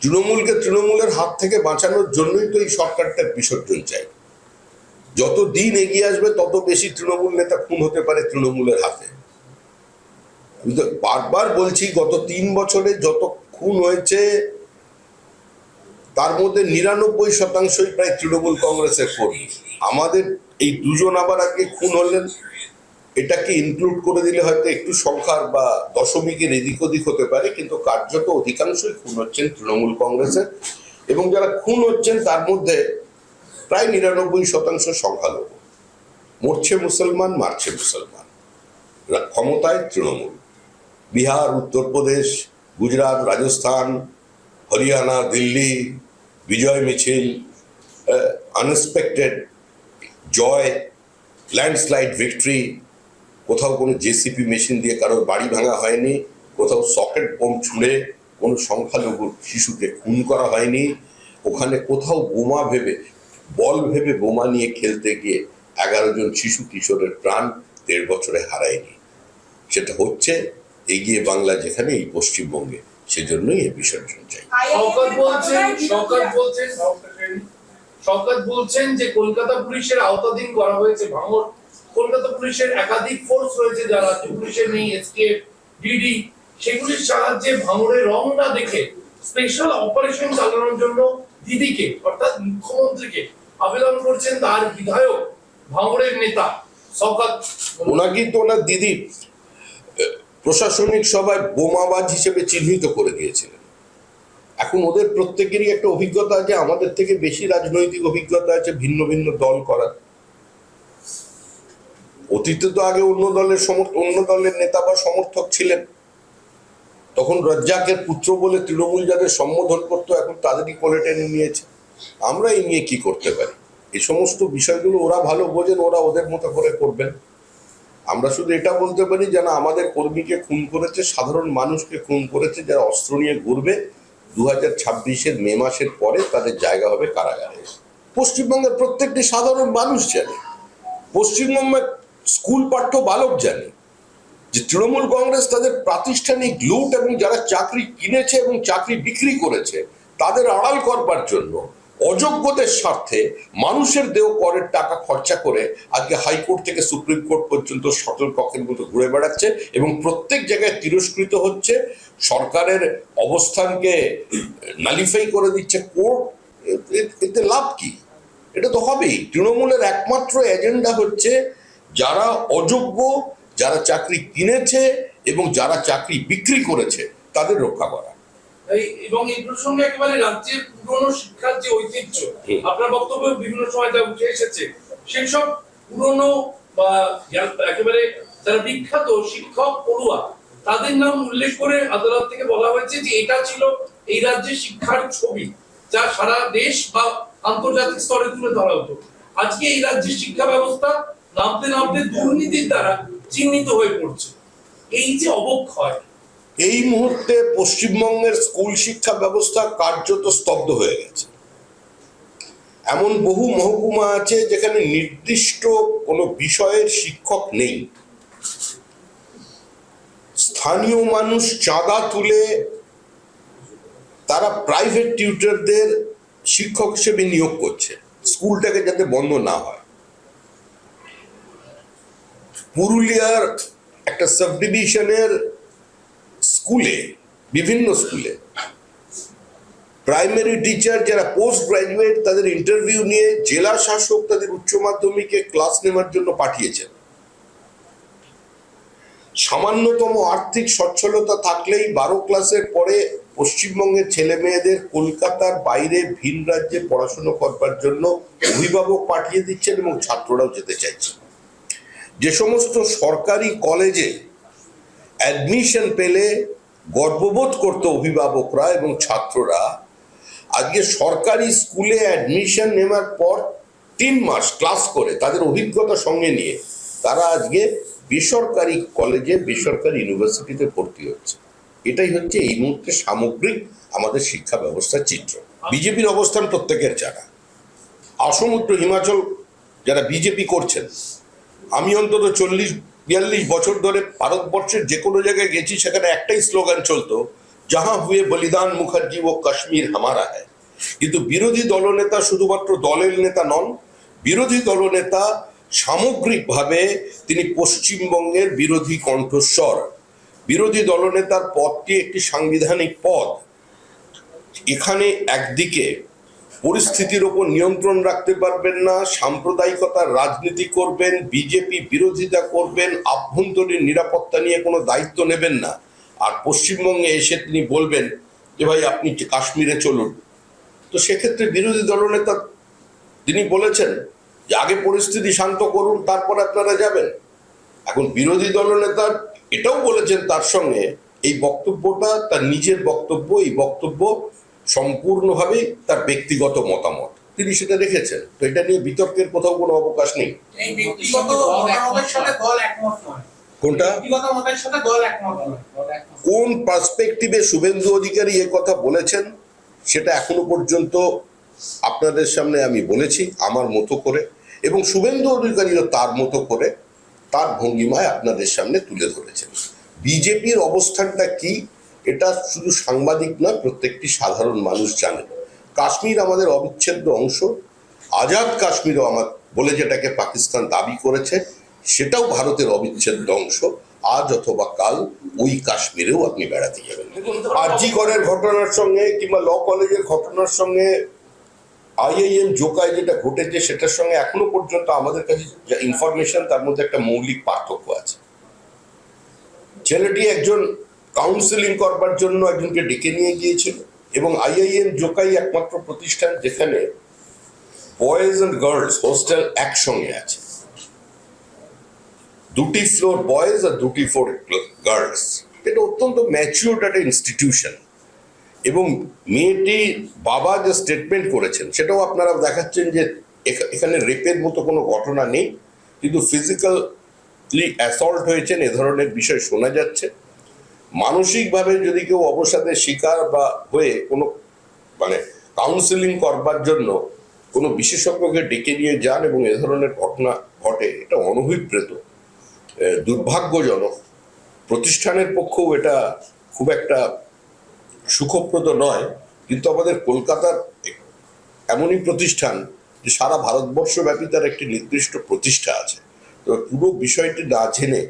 তৃণমূলকে তৃণমূলের হাত থেকে বাঁচানোর জন্যই তো এই সরকারটার বিসর্জন চাই যত দিন এগিয়ে আসবে, তত বেশি তৃণমূল নেতা খুন হতে পারে তৃণমূলের হাতে। আমি তো বারবার বলছি, গত তিন বছরে যত খুন হয়েছে, তার মধ্যে নিরানব্বই শতাংশই প্রায় তৃণমূল কংগ্রেসের কর্মী। আমাদের এই দুজন আবার আগে খুন হলেন। এটাকে ইনক্লুড করে দিলে হয়তো একটু সংখ্যার বা দশমিকের এদিক ওদিক হতে পারে, কিন্তু কার্যত অধিকাংশই খুন হচ্ছেন তৃণমূল কংগ্রেসের। এবং যারা খুন হচ্ছেন, তার মধ্যে প্রায় নিরানব্বই শতাংশ সংখ্যালঘু। মরছে মুসলমান, মারছে মুসলমান। ক্ষমতায় তৃণমূল। বিহার, উত্তরপ্রদেশ, গুজরাট, রাজস্থান, হরিয়ানা, দিল্লি, বিজয় মিছিল আনএক্সপেক্টেড জয় ল্যান্ডস্লাইড ভিক্টরি কোথাও কোনো জেসিপি মেশিন দিয়ে কারোর বাড়ি ভাঙা হয়নি, কোথাও সকেট বোম ছুঁড়ে কোনো সংখ্যালঘু শিশুকে খুন করা হয়নি, ওখানে কোথাও বোমা ভেবে, বল ভেবে বোমা নিয়ে খেলতে গিয়ে এগারো জন শিশু কিশোরের প্রাণ দেড় বছরে হারায়নি। সেটা হচ্ছে এগিয়ে বাংলা যেখানে এই পশ্চিমবঙ্গে, সেজন্যই এই বিসর্জন চাই। বলছেন যে কলকাতা পুলিশের আওতাধীন করা হয়েছে ভাঙর। কলকাতা পুলিশের একাধিক ফোর্স রয়েছে যারা পুলিশের নেই এসটিএফ ডিডি সেগুলির সাহায্যে ভাঙড়ের রং না দেখে স্পেশাল অপারেশন চালানোর জন্য দিদিকে, অর্থাৎ মুখ্যমন্ত্রীকে আবেদন করছেন তার বিধায়ক ভাঙড়ের নেতা শওকত ওনাকেই তো ওনার দিদি প্রশাসনিক সভায় বোমাবাজ হিসেবে চিহ্নিত করে দিয়েছিলেন। এখন ওদের প্রত্যেকেরই একটা অভিজ্ঞতা আছে, আমাদের থেকে বেশি রাজনৈতিক অভিজ্ঞতা আছে, ভিন্ন ভিন্ন দল করার। অতীতে তো আগে অন্য দলের অন্য দলের নেতা বা সমর্থক ছিলেন। তখন রজ্জাকের পুত্র বলে তৃণমূল যাদের সম্বোধন করতো, এখন তাদেরই কোলে টেনে নিয়েছে। আমরা এই নিয়ে কি করতে পারি? এই সমস্ত বিষয়গুলো ওরা ভালো বোঝেন, ওরা ওদের মতো করে করবেন। আমরা শুধু এটা বলতে পারি, যেন আমাদের কর্মীকে খুন করেছে, সাধারণ মানুষকে খুন করেছে, যারা অস্ত্র নিয়ে ঘুরবে। দু হাজার ছাব্বিশের মে মাসের পরে তাদের জায়গা হবে কারাগারে। পশ্চিমবঙ্গের প্রত্যেকটি সাধারণ মানুষ জানে। পশ্চিমবঙ্গের স্কুল পাঠ্য বালক জানে যে তৃণমূল কংগ্রেস তাদের প্রাতিষ্ঠানিক লুট এবং যারা চাকরি কিনেছে এবং চাকরি বিক্রি করেছে, তাদের আড়াল করবার জন্য অযোগ্যদের স্বার্থে মানুষের দেহ করের টাকা খরচা করে আজকে হাইকোর্ট থেকে সুপ্রিম কোর্ট পর্যন্ত সতল কক্ষের মতো ঘুরে বেড়াচ্ছে এবং প্রত্যেক জায়গায় তিরস্কৃত হচ্ছে। সরকারের অবস্থানকে নালিফাই করে দিচ্ছে কোর্ট। এতে লাভ কি? এটা তো হবেই। তৃণমূলের একমাত্র এজেন্ডা হচ্ছে যারা অযোগ্য যারা চাকরি কিনেছে এবং যারা চাকরি বিক্রি করেছে তাদের রক্ষা করা। এবং এই প্রসঙ্গে একেবারে রাজ্যের পুরনো শিক্ষার যে ঐতিহ্য আপনার বক্তব্য বিভিন্ন সময় যা উঠে এসেছে সেই সব পুরনো বা একেবারে যারা বিখ্যাত শিক্ষক পড়ুয়া তাদের নাম উল্লেখ করে আদালত থেকে বলা হয়েছে যে এটা ছিল এই রাজ্যের শিক্ষার ছবি যা সারা দেশ বা আন্তর্জাতিক স্তরে তুলে ধরা হতো। আজকে এই রাজ্যের শিক্ষা ব্যবস্থা নামতে নামতে দুর্নীতির দ্বারা চিহ্নিত হয়ে পড়ছে। এই যে অবক্ষয়, এই মুহূর্তে পশ্চিমবঙ্গের স্কুল শিক্ষা ব্যবস্থা কার্যত স্তব্ধ হয়ে গেছে। এমন বহু মহকুমা আছে যেখানে নির্দিষ্ট কোনো বিষয়ের শিক্ষক নেই। স্থানীয় মানুষ চাঁদা তুলে তারা প্রাইভেট টিউটারদের শিক্ষক হিসেবে নিয়োগ করছে, স্কুলটাকে যাতে বন্ধ না হয়। পুরুলিয়ার একটা সাব ডিভিশনের স্কুলে, বিভিন্ন স্কুলে, প্রাইমারি টিচার যারা পোস্ট গ্রাজুয়েট তাদের ইন্টারভিউ নিয়ে জেলা শাসক তাদের উচ্চ মাধ্যমিকে ক্লাস নেওয়ার জন্য পাঠিয়েছেন। সামান্যতম আর্থিক সচ্ছলতা থাকলেই বারো ক্লাসের পরে পশ্চিমবঙ্গের ছেলে মেয়েদের কলকাতার বাইরে ভিন রাজ্যে পড়াশুনো করবার জন্য অভিভাবক পাঠিয়ে দিচ্ছেন এবং ছাত্ররাও যেতে চাইছে যে সমস্ত সরকারি কলেজে অ্যাডমিশন পেলে গর্ববোধ করতো অভিভাবকরা এবং ছাত্ররা। আজকে সরকারি স্কুলে অ্যাডমিশন নেওয়ার পর তিন মাস ক্লাস করে তাদের অভিজ্ঞতা সঙ্গে নিয়ে তারা আজকে বেসরকারি কলেজে, বেসরকারি ইউনিভার্সিটিতে ভর্তি হচ্ছে। এটাই হচ্ছে এই মুহূর্তে সামগ্রিক আমাদের শিক্ষা ব্যবস্থার চিত্র। বিজেপির অবস্থান প্রত্যেকের জানা। অসমুদ্র হিমাচল যারা বিজেপি করছেন আমি অন্তত চল্লিশ, বিয়াল্লিশ বছর ধরে ভারতবর্ষের যে কোনো জায়গায় গেছি, সেখানে একটাই স্লোগান চলতো, যাহা হুয়ে বলিদান মুখার্জি ও কাশ্মীর হামারা হ্যায়। কিন্তু বিরোধী দলনেতা শুধুমাত্র দলের নেতা নন, বিরোধী দলনেতা সামগ্রিকভাবে তিনি পশ্চিমবঙ্গের বিরোধী কণ্ঠস্বর। বিরোধী দলনেতার পদটি একটি সাংবিধানিক পদ। এখানে একদিকে পরিস্থিতির ওপর নিয়ন্ত্রণ রাখতে পারবেন না, সাম্প্রদায়িকতার রাজনীতি করবেন, বিজেপি বিরোধিতা করবেন, আভ্যন্তরীণ নিরাপত্তা নিয়ে কোনো দায়িত্ব নেবেন না। আর পশ্চিমবঙ্গে এসে তিনি বলবেন যে, ভাই, আপনি কাশ্মীরে চলুন। তো সেক্ষেত্রে বিরোধী দলনেতা তিনি বলেছেন যে, আগে পরিস্থিতি শান্ত করুন, তারপর আপনারা যাবেন। এখন বিরোধী দলনেতা এটাও বলেছেন তার সঙ্গে, এই বক্তব্যটা, তার নিজের বক্তব্য, এই বক্তব্য সম্পূর্ণভাবে তার ব্যক্তিগত মতামত। তিনি সেটা রেখেছেন। তো এটা নিয়ে বিতর্কের কোথাও কোনো অবকাশ নেই। কোনটা? কোন পার্সপেক্টিভে শুভেন্দু অধিকারী এ কথা বলেছেন সেটা এখনও পর্যন্ত আপনাদের সামনে আমি বলেছি আমার মতো করে। এবং শুভেন্দু অধিকারীও তার মতো করে তার ভঙ্গিমায় আপনাদের সামনে তুলে ধরেছেন। বিজেপির অবস্থানটা কি? এটা শুধু সাংবাদিক নয় প্রত্যেকটি সাধারণ মানুষ জানে। কাশ্মীর আমাদের অবিচ্ছেদ্য অংশ। আজাদ কাশ্মীরও আমার বলে যেটাকে পাকিস্তান দাবি করেছে সেটাও ভারতের অবিচ্ছেদ্য অংশ। আজ অথবা কাল ওই কাশ্মীরেও আপনি বেড়াতে যাবেন। আরজি করের ঘটনার সঙ্গে কিংবা ল কলেজের ঘটনার সঙ্গে আইআইএম জোকায় যেটা ঘটেছে সেটার সঙ্গে এখনও পর্যন্ত আমাদের কাছে যা ইনফরমেশন তার মধ্যে একটা মৌলিক পার্থক্য আছে। ছেলেটি একজন কাউন্সিলিং করবার জন্য একজনকে ডেকে নিয়ে গিয়েছিল এবং আইআইএম জোকাই একমাত্র প্রতিষ্ঠান যেখানে বয়েজ অ্যান্ড গার্লস হোস্টেল একসঙ্গে আছে। দুটি ফ্লোর বয়েজ আর দুটি ফ্লোর গার্লস এটা অত্যন্ত ম্যাচিউরড একটা ইনস্টিটিউশন এবং মেয়েটি বাবা যে স্টেটমেন্ট করেছেন, সেটাও আপনারা দেখাচ্ছেন যে এখানে রেপের মতো কোনো ঘটনা নেই। কিন্তু ফিজিক্যালি অ্যাসল্ট হয়েছেন, এ ধরনের বিষয় শোনা যাচ্ছে। মানসিকভাবে যদি কেউ অবসাদের শিকার বা হয়ে কোনো মানে কাউন্সিলিং করবার জন্য কোনো বিশেষজ্ঞকে ডেকে নিয়ে যান এবং এ ধরনের ঘটনা ঘটে, এটা অনভিপ্রেত দুর্ভাগ্যজনক। প্রতিষ্ঠানের পক্ষেও এটা খুব একটা সুখপ্রদ নয়, কিন্তু আমাদের কলকাতার এমনই প্রতিষ্ঠান যে সারা ভারতবর্ষব্যাপী তার একটি নির্দিষ্ট প্রতিষ্ঠা আছে। তো পুরো বিষয়টি না জেনে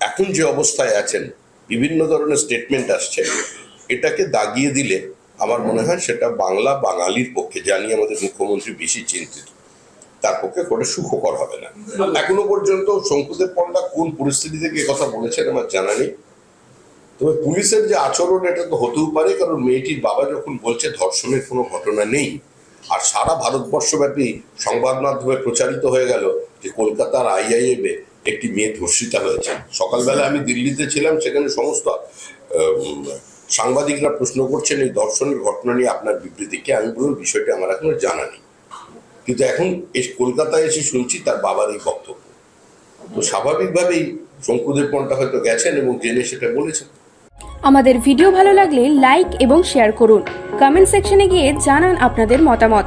এখন যে অবস্থায় আছেন বিভিন্ন ধরনের স্টেটমেন্ট আসছে। এটাকে দাগিয়ে দিলে আমার মনে হয় সেটা বাংলা বাঙালির পক্ষে জানি আমাদের মুখ্যমন্ত্রী বেশি চিন্তিত, তার পক্ষে করে সুখকর হবে না। এখনও পর্যন্ত শঙ্কুদেব পণ্ডা কোন পরিস্থিতি থেকে কথা বলেছেন আমার জানা নেই। তবে পুলিশের যে আচরণ, এটা তো হতেও পারে, কারণ মেয়েটির বাবা যখন বলছে ধর্ষণের কোনো ঘটনা নেই, আর সারা ভারতবর্ষব্যাপী সংবাদ মাধ্যমে প্রচারিত হয়ে গেল যে কলকাতার আইআইএম একটি মেয়ে ধর্ষিতা হয়েছে। সকালবেলা আমি দিল্লিতে ছিলাম, সেখানে সমস্ত সাংবাদিকরা প্রশ্ন করছেন, এই ধর্ষণের ঘটনা নিয়ে আপনার বিবৃতিকে আমি বলুন বিষয়টি আমার এখনও জানা নেই। কিন্তু এখন কলকাতায় এসে শুনছি তার বাবার এই বক্তব্য। তো স্বাভাবিকভাবেই শঙ্কুদেব পন্টা হয়তো গেছেন এবং জেনে সেটা বলেছেন। আমাদের ভিডিও ভালো লাগলে লাইক এবং শেয়ার করুন। কমেন্ট সেকশনে গিয়ে জানান আপনাদের মতামত।